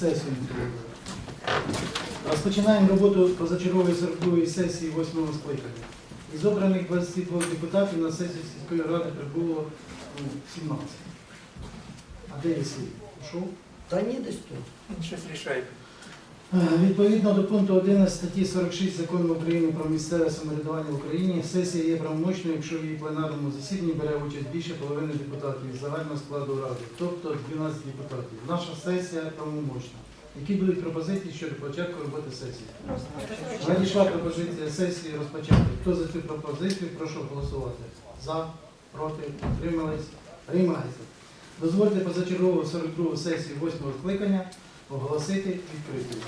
сесію. Розпочинаємо роботу позачергової 42-ї сесії 8 скликання. Із обраних 22 депутатів на сесію сільської ради прибуло ну, 17. А де є слід? Пішов? Та ні, десь тут. Щось рішає. Е, Відповідно до пункту 11 статті 46 Закону України про місцеве самоврядування в Україні, сесія є правомочною, якщо в її пленарному засіданні бере участь більше половини депутатів із загального складу ради, тобто 12 депутатів. Наша сесія правомочна. Які будуть пропозиції щодо початку роботи сесії? Надійшла пропозиція сесії розпочати. Хто за цю пропозицію, прошу голосувати. За, проти, утримались, приймається. Дозвольте позачергову 42 сесію 8 скликання оголосити відкритою.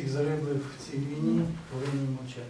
Всіх загиблих в цій війні повинні мовчання.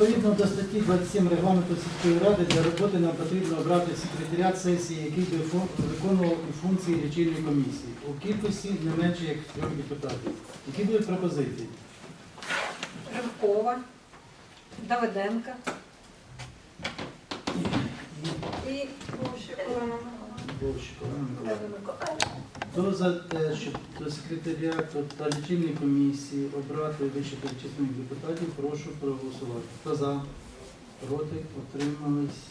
Відповідно до статті 27 регламенту сільської ради для роботи нам потрібно обрати секретаріат сесії, який би виконував функції лічильної комісії у кількості не менше як трьох депутатів. Які будуть пропозиції? Ривкова, Давиденка і Миколаївна. Хто за те, щоб до секретаріату та лічильної комісії обрати вище перечислених депутатів, прошу проголосувати. Хто за? Проти? Утримались?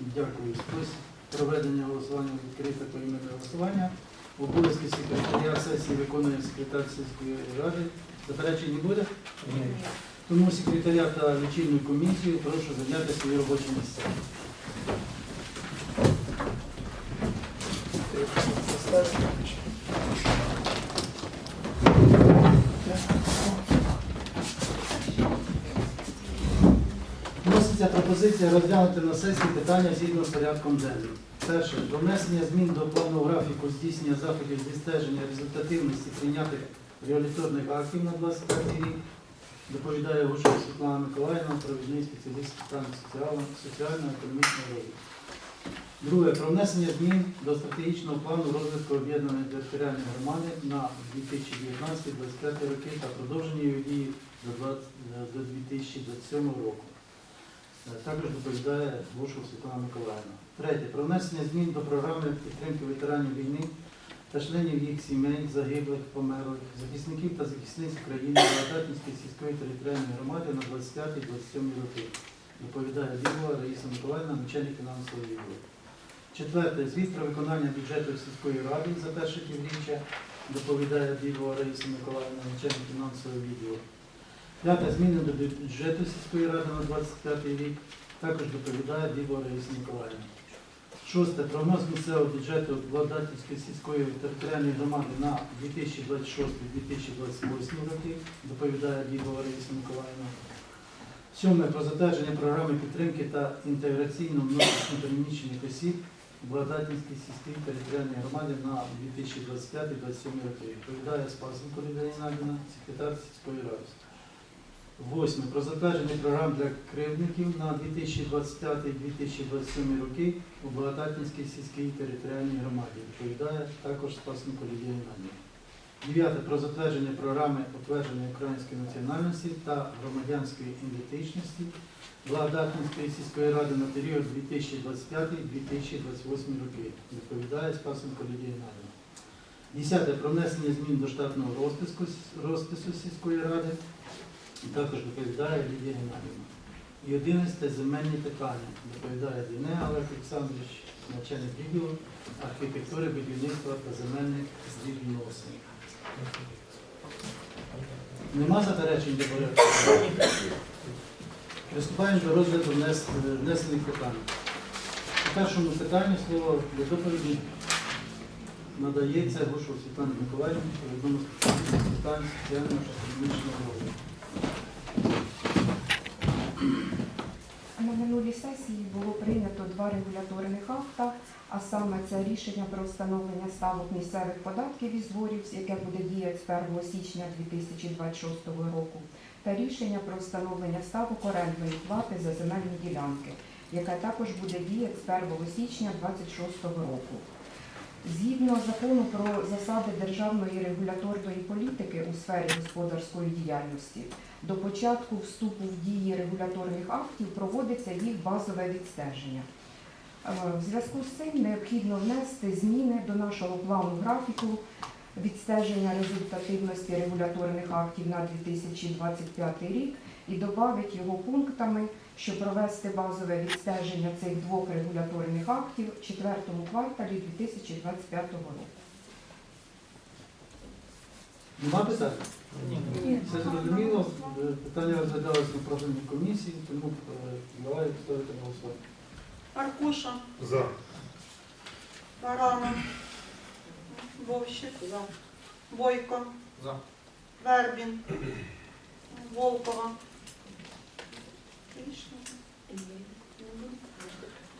Дякую. Хтось проведення голосування відкрите поіменне голосування. Обов'язки секретаря сесії виконує секретар сільської ради. Заперечень не буде? Тому секретаря та лічильну комісію прошу зайняти свої робочі місця. Пропозиція розглянути на сесії питання згідно з порядком денним. Перше. Про внесення змін до плану графіку здійснення заходів зі стеження результативності прийнятих реаліторних актів на 25 рік. Доповідає Гушова Світлана Миколаївна, провідний спеціаліст з питань соціально-економічного розвитку. Друге. Про внесення змін до стратегічного плану розвитку об'єднаної територіальної громади на 2019-2025 роки та продовження його дії до 2027 року. Е, Також доповідає Бушов Світлана Миколаївна. Третє. Про внесення змін до програми підтримки ветеранів війни та членів їх сімей, загиблих, померлих, захисників та захисниць України Володатинської сільської територіальної громади на 25-27 роки. Доповідає Бігова Раїса Миколаївна, начальник фінансової відділу. Четверте. Звіт про виконання бюджету сільської ради за перше півріччя. Доповідає Ділова Раїса Миколаївна, начальник фінансового відділу. П'яте. Зміни до бюджету сільської ради на 25 рік. Також доповідає Ділова Раїса Миколаївна. Шосте. Прогноз місцевого бюджету Владатівської сільської територіальної громади на 2026-2028 роки. Доповідає Ділова Раїса Миколаївна. Сьоме про затвердження програми підтримки та інтеграційно внутрішньо переміщених осіб Благодатівській сільській територіальній громаді на 2025-2027 роки. Відповідає Спасенко Лідія Геннадіївна, секретар сільської ради. Восьме про затвердження програм для кривдників на 2025-2027 роки у Благодатівській сільській територіальній громаді. Відповідає також Спасенко Лідія Геннадіївна. Дев'яте про затвердження програми утвердження української національності та громадянської ідентичності Благодатницької сільської ради на період 2025-2028 роки. Відповідає Спасенко Лідія Геннадіївна. Десяте про внесення змін до штатного розписку, розпису сільської ради. Також доповідає Лідія Геннадіївна. І одинадцяте земельні питання. Доповідає Діне Олег Олександрович, начальник відділу архітектури, будівництва та земельних відносин. Нема заперечень до порядку? Приступаємо до розгляду внесених питань. У першому питанні слово для доповіді надається Гушу Світлані Миколаївні одному з питань соціального та економічного розвитку. На минулій сесії було прийнято два регуляторних акта, а саме це рішення про встановлення ставок місцевих податків і зборів, яке буде діяти з 1 січня 2026 року, та рішення про встановлення ставок орендної плати за земельні ділянки, яке також буде діяти з 1 січня 2026 року. Згідно закону про засади державної регуляторної політики у сфері господарської діяльності, до початку вступу в дії регуляторних актів проводиться їх базове відстеження. Е, В зв'язку з цим необхідно внести зміни до нашого плану графіку відстеження результативності регуляторних актів на 2025 рік і додати його пунктами, щоб провести базове відстеження цих двох регуляторних актів в четвертому кварталі 2025 року. Нема питань? Ні. Все зрозуміло. Питання розглядалось на профільній комісії, тому е, давай ставити на голосування. Аркуша, За. Баранов, Вовщик, Бойко, За. Вербін, Волкова,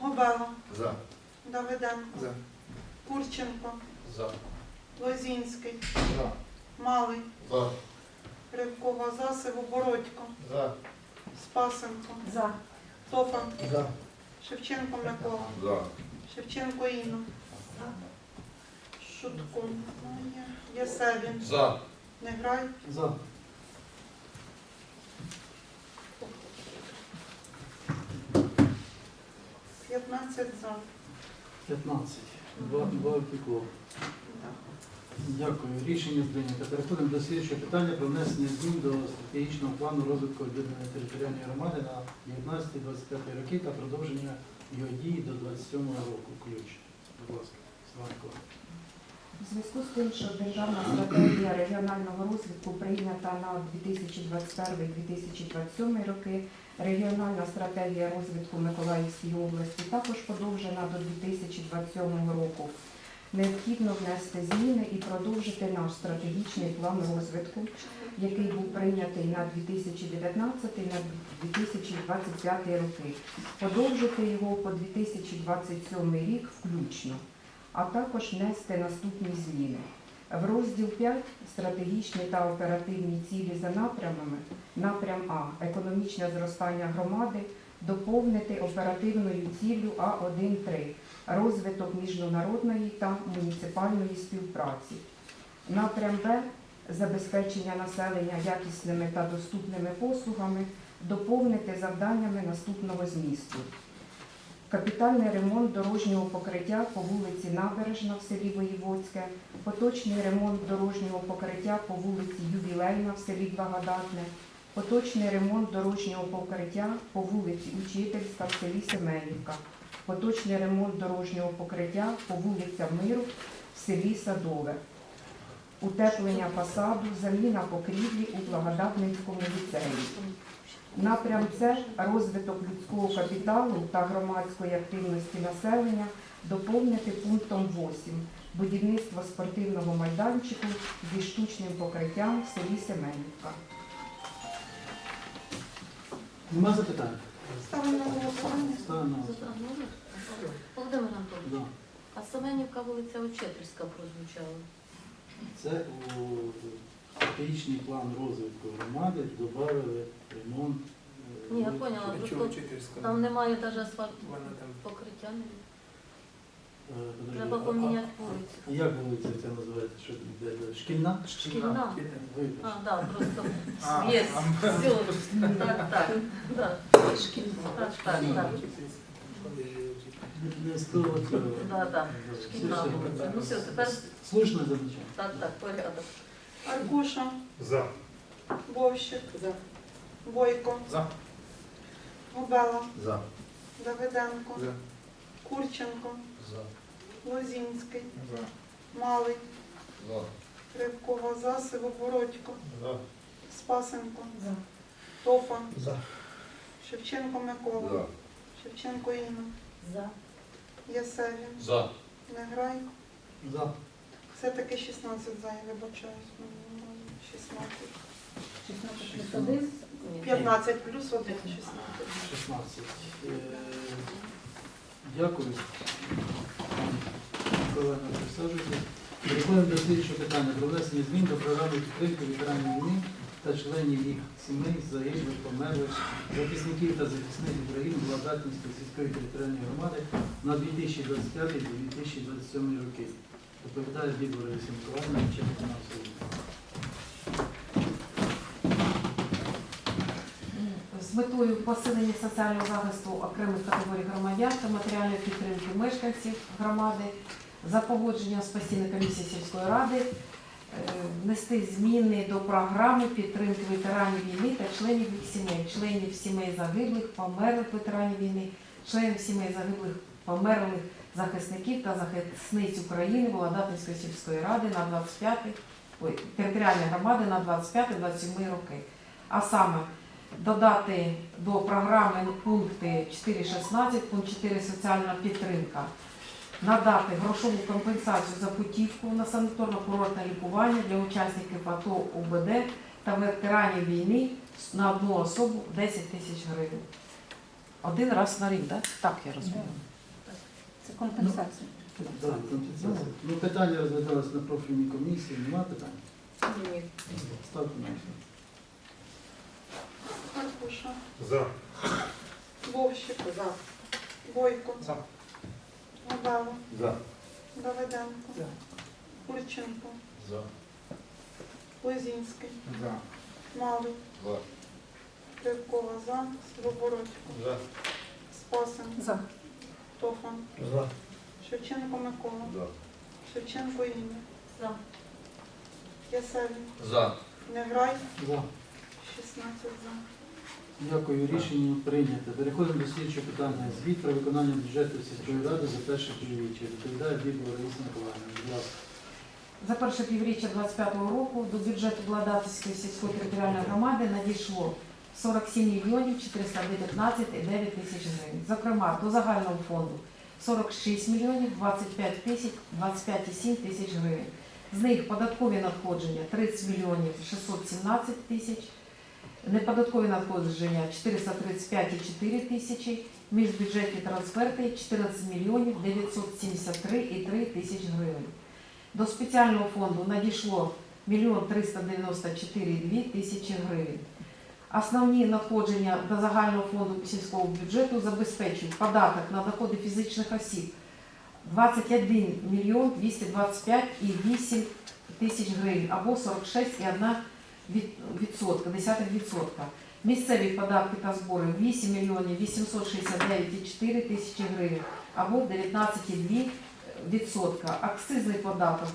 Гобело, За. Давиденко, За. Курченко, За. Лозінський, За. Малий, За. Рибкова, Засиву, Бородько, За. Спасенко, За. Тофан, За. Шевченко Микола, За. Шевченко Інна, Шутко, немає. Ясевін, За. Неграй, За. П'ятнадцять за. 15. Два, два втекло. Дякую. Рішення прийнято. Переходимо до слідчого питання про внесення змін до стратегічного плану розвитку об'єднаної територіальної громади на 19-25 роки та продовження його дії до 27 року. Ключ. Будь ласка, Славко. У зв'язку з тим, що державна стратегія регіонального розвитку прийнята на 2021-2027 роки, регіональна стратегія розвитку Миколаївської області також подовжена до 2027 року. Необхідно внести зміни і продовжити наш стратегічний план розвитку, який був прийнятий на 2019 на 2025 роки, подовжити його по 2027 рік включно а також внести наступні зміни. В розділ 5 стратегічні та оперативні цілі за напрямами, напрям А економічне зростання громади, доповнити оперативною ціллю А1.3 розвиток міжнародної та муніципальної співпраці. Напрям Б забезпечення населення якісними та доступними послугами, доповнити завданнями наступного змісту. Капітальний ремонт дорожнього покриття по вулиці Набережна в селі Воєводське, поточний ремонт дорожнього покриття по вулиці Ювілейна в селі Благодатне, поточний ремонт дорожнього покриття по вулиці Учительська в селі Семенівка, поточний ремонт дорожнього покриття по вулицям Миру в селі Садове, утеплення фасаду, заміна покрівлі у Благодатницькому ліцеї. Напрям це розвиток людського капіталу та громадської активності населення доповнити пунктом 8 будівництво спортивного майданчику зі штучним покриттям в селі Семенівка. Нема запитань? Ставимо на голосування. Ставимо. Володимир Антонович, а Семенівка вулиця Очетрівська прозвучала. Це у стратегічний план розвитку громади додали ремонт. е, Ні, я поняла, просто там немає навіть асфальту покриття. не- подожди, Треба поміняти вулицю. а Як вулиця ця називається? Що, де, де? Шкільна? Шкільна. А, да, просто є. Все. Так, так. Да. Так, так, так. Не з того цього. Да, да. Шкільна вулиця. Ну все, тепер Слушне замечання. так, так, порядок. Аркуша, За. Вовщик, Бойко, За. Губела, За. Давиденко, За. Курченко, За. Лозінський, За. Малий, За. Рибкова, За, Сивобородько, За. Спасенко, Тофа, За. Шевченко Микола, Шевченко Інна, За. Ясевін, За. Неграй. За. Все-таки 16 за, я вибачаюсь. Ну, 16. 16 плюс 1? 15 плюс 1, 16. 16. Е, Дякую. Колеги, присаджуйтесь. Переходимо до слідчого питання про внесення змін до програми підтримки ветеранів війни та членів їх сімей, загиблих, померлих, захисників та захисних України Благодатницької сільської територіальної громади на 2025-2027 роки. Доповідає Бібор Олексій Миколаївна, начальник фінансового. З метою посилення соціального захисту окремих категорій громадян та матеріальної підтримки мешканців громади за погодженням з постійної комісії сільської ради е, внести зміни до програми підтримки ветеранів війни та членів їх сімей, членів сімей загиблих, померлих ветеранів війни, членів сімей загиблих, померлих захисників та захисниць України Володатинської сільської ради на 25 територіальної громади на 25-27 роки. А саме додати до програми пункти 4.16, пункт 4 соціальна підтримка, надати грошову компенсацію за путівку на санаторно-курортне лікування для учасників АТО УБД та ветеранів війни на одну особу 10 тисяч гривень. Один раз на рік, так? Так я розумію. Це компенсація. Да, компенсація. Ну, питання розглядалось на профільній комісії. Нема питань? Ні. Ставте на голосування. За. Вовщик, Бойко, За. Губела, За. Давиденко, За. Курченко, За. Лозінський, За. Малий, За. Рибкова, За, Сивобородько, За. Спасенко, За. Тофа, За. Шевченко Микола, За. Шевченко Інна, За. Ясевін, За. Неграй, За. 16 за. Дякую, рішення прийнято. Переходимо до слідчого питання. Звіт про виконання бюджету сільської ради за перше півріччя. Відповідає Бібор Раїса Миколаївна. Будь ласка. За перше півріччя 2025 року до бюджету Владатівської сільської територіальної громади надійшло 47 мільйонів 419,9 тисяч гривень. Зокрема, до загального фонду 46 мільйонів 25 тисяч 25,7 тисяч гривень. З них податкові надходження 30 мільйонів 617 тисяч, неподаткові надходження 435,4 тисячі, міжбюджетні трансферти 14 мільйонів 973,3 тисяч гривень. До спеціального фонду надійшло 1 394,2 тисячі гривень. Основні надходження до загального фонду сільського бюджету забезпечують податок на доходи фізичних осіб 21 мільйон 225,8 тисяч гривень або 46,1 від- відсотка, десятих відсотка. Місцеві податки та збори 8 мільйонів 869,4 тисячі гривень або 19,2 відсотка. Акцизний податок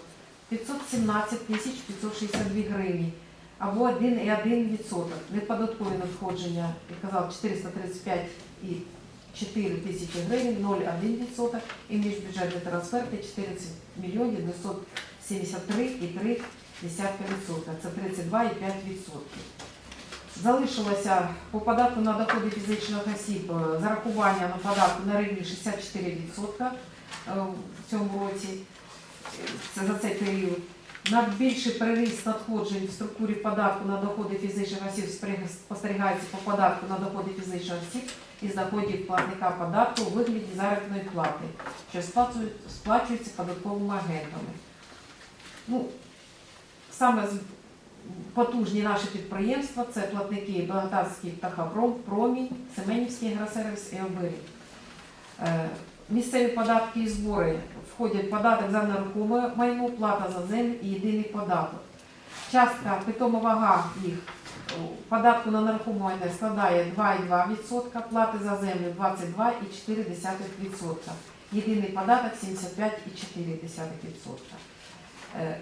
517 тисяч 562 гривні або 1,1 відсоток. Неподаткові надходження, як казав, 435 і 4 тисячі гривень, 0,1% і міжбюджетні трансферти 14 мільйонів 973,3%. Це 32,5%. Залишилося по податку на доходи фізичних осіб е, зарахування на податку на рівні 64% е, в цьому році. Це за цей період. Найбільший приріст надходжень в структурі податку на доходи фізичних осіб спостерігається по податку на доходи фізичних осіб із доходів платника податку у вигляді заробітної плати, що сплачується податковими агентами. Ну, саме потужні наші підприємства це платники Благодатський птахопром, Промінь, Семенівський агросервіс і Обирі. Е, Місцеві податки і збори входять податок за нерухоме майно, плата за землю і єдиний податок. Частка питома вага їх податку на нерухоме майно складає 2,2%, плати за землю 22,4%. Єдиний податок 75,4%.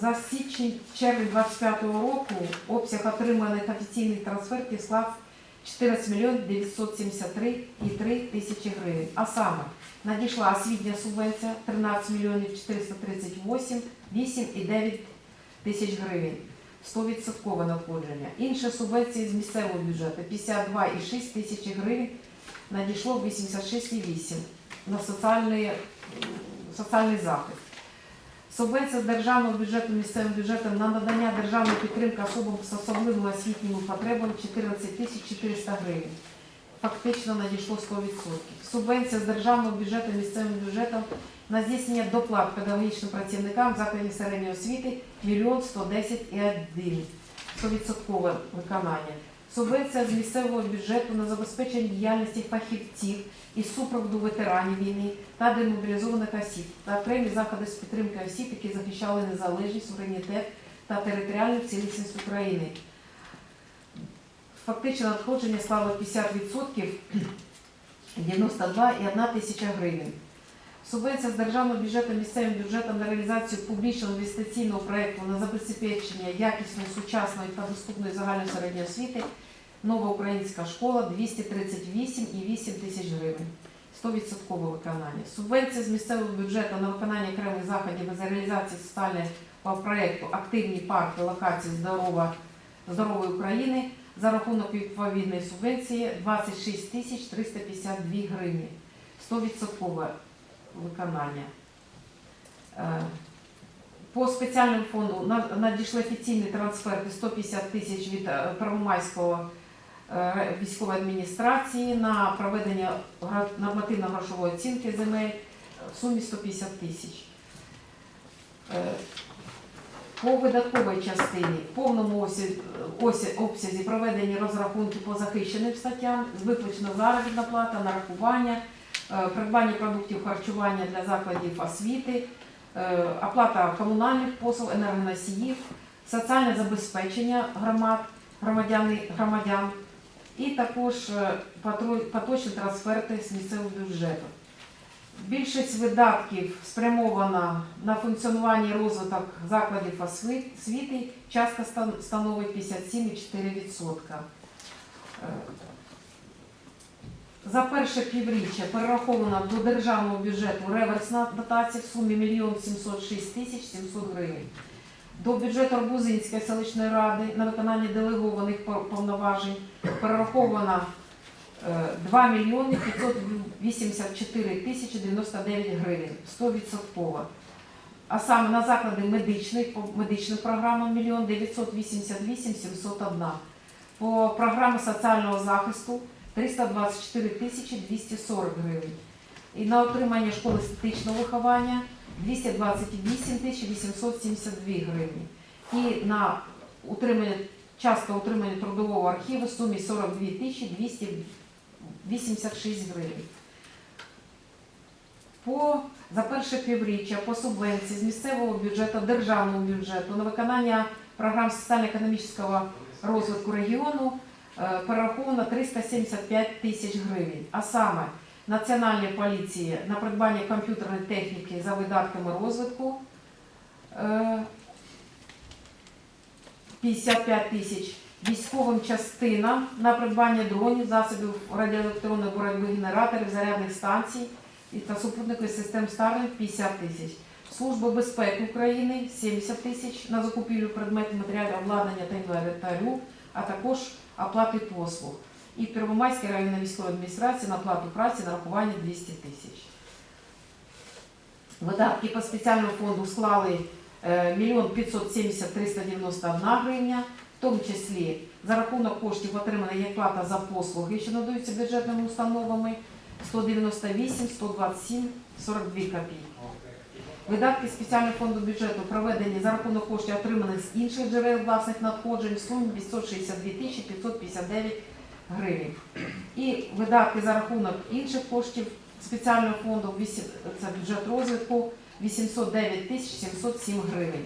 За січень-червень 2025 року обсяг отриманих офіційних трансфертів склав 14 мільйонів 973,3 тисячі гривень. А саме надійшла освітня субвенція 13 мільйонів 438, 8,9 тисяч гривень. 100% надходження. Інші субвенції з місцевого бюджету 52,6 тисячі гривень надійшло 86,8 на соціальний, соціальний захист. Субвенція з державного бюджету місцевим бюджетом на надання державної підтримки особам з особливими освітніми потребами 14 тисяч 400 гривень. Фактично надійшло 100%. Субвенція з державного бюджету місцевим бюджетом на здійснення доплат педагогічним працівникам закладів середньої освіти 1 110,1. 100% виконання. Субвенція з місцевого бюджету на забезпечення діяльності фахівців із супроводу ветеранів війни та демобілізованих осіб та окремі заходи з підтримки осіб, які захищали незалежність, суверенітет та територіальну цілісність України. Фактично надходження склало 50% 92,1 тисяча гривень. Субвенція з державного бюджету місцевим бюджетом на реалізацію публічного інвестиційного проєкту на забезпечення якісної, сучасної та доступної загальної середньої освіти Нова українська школа 238,8 тисяч гривень. 100% виконання. Субвенція з місцевого бюджету на виконання окремих заходів з реалізації соціального проєкту Активні парки локації здорова, здорової України за рахунок відповідної субвенції 26 тисяч 352 гривні. 100% виконання. Е, По спеціальному фонду на- надійшли офіційні трансферти 150 тисяч від е, Первомайського військової адміністрації на проведення нормативно-грошової оцінки земель в сумі 150 тисяч. Е, По видатковій частині в повному обсязі проведені розрахунки по захищеним статтям, виплачена заробітна плата, нарахування, е, придбання продуктів харчування для закладів освіти, е, оплата комунальних послуг, енергоносіїв, соціальне забезпечення громад, громадян, громадян і також е, поточні трансферти з місцевого бюджету. Більшість видатків спрямована на функціонування і розвиток закладів освіти, частка становить 57,4%. Е, За перше півріччя перераховано до державного бюджету реверсна дотація в сумі 1 706 тисяч 700 гривень. До бюджету Арбузинської селищної ради на виконання делегованих повноважень перераховано е, 2 мільйони 584 тисячі 99 гривень, 100%. А саме на заклади медичних, по медичним програмам 1 988 701. По програмі соціального захисту 324 тисячі 240 гривень. І на отримання школи естетичного виховання 228 872 гривні. І на утримання, частка утримання трудового архіву в сумі 42 тисячі 286 гривень. По, за перше півріччя по субвенції з місцевого бюджету, державного бюджету на виконання програм соціально-економічного розвитку регіону е, перераховано 375 тисяч гривень. А саме Національній поліції на придбання комп'ютерної техніки за видатками розвитку е, 55 тисяч, військовим частинам на придбання дронів, засобів радіоелектронної боротьби генераторів, зарядних станцій та супутникових систем Starlink 50 тисяч. Служба безпеки України 70 тисяч на закупівлю предметів матеріалів обладнання та інвентарю, а також оплати послуг. І Первомайській районній військовій адміністрації на плату праці нарахування 200 тисяч. Видатки по спеціальному фонду склали е, 1 570 391 гривня, в тому числі за рахунок коштів отримана є плата за послуги, що надаються бюджетними установами 198, 127, 42 копійки. Видатки спеціального фонду бюджету проведені за рахунок коштів, отриманих з інших джерел власних надходжень в сумі 562 тисячі 559 гривень. І видатки за рахунок інших коштів спеціального фонду, це бюджет розвитку, 809 тисяч 707 гривень.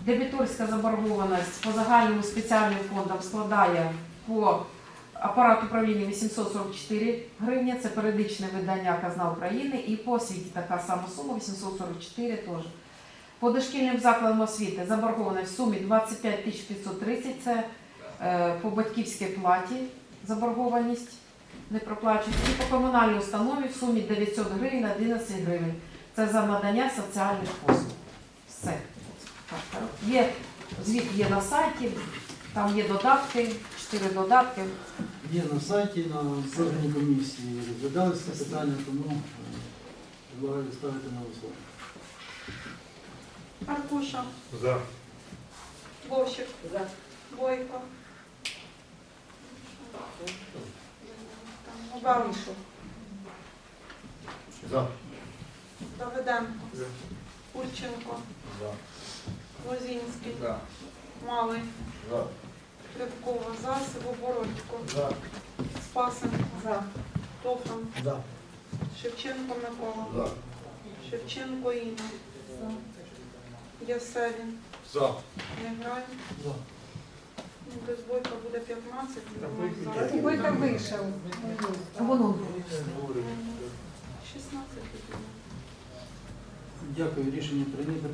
Дебіторська заборгованість по загальному спеціальним фондам складає по апарату управління 844 гривні, це періодичне видання Казна України, і по освіті така сама сума 844 теж. По дошкільним закладам освіти заборгованість в сумі 25 тисяч 530, це по батьківській платі заборгованість не проплачують. І по комунальній установі в сумі 900 гривень 11 гривень. Це за надання соціальних послуг. Все. Є, звіт є на сайті, там є додатки, чотири додатки. Є на сайті, на кожній комісії розглядалися це питання, тому е, предлагаю ставити на голосування. Аркуша, За. Вовчик, За. Бойко. Обаруш, За. Давиденко, За. Кульченко, За. Лозінський, За. Малий, За. Рябкова, За, Сивобородько, За. Спасенко, За. Тофан, За. Шевченко Микола, За. Шевченко Інна, Ясевін, За. не грає. За. Без Бойка буде 15, Та ну. Бойко вийшов. 16 тоді. Дякую, рішення прийнято.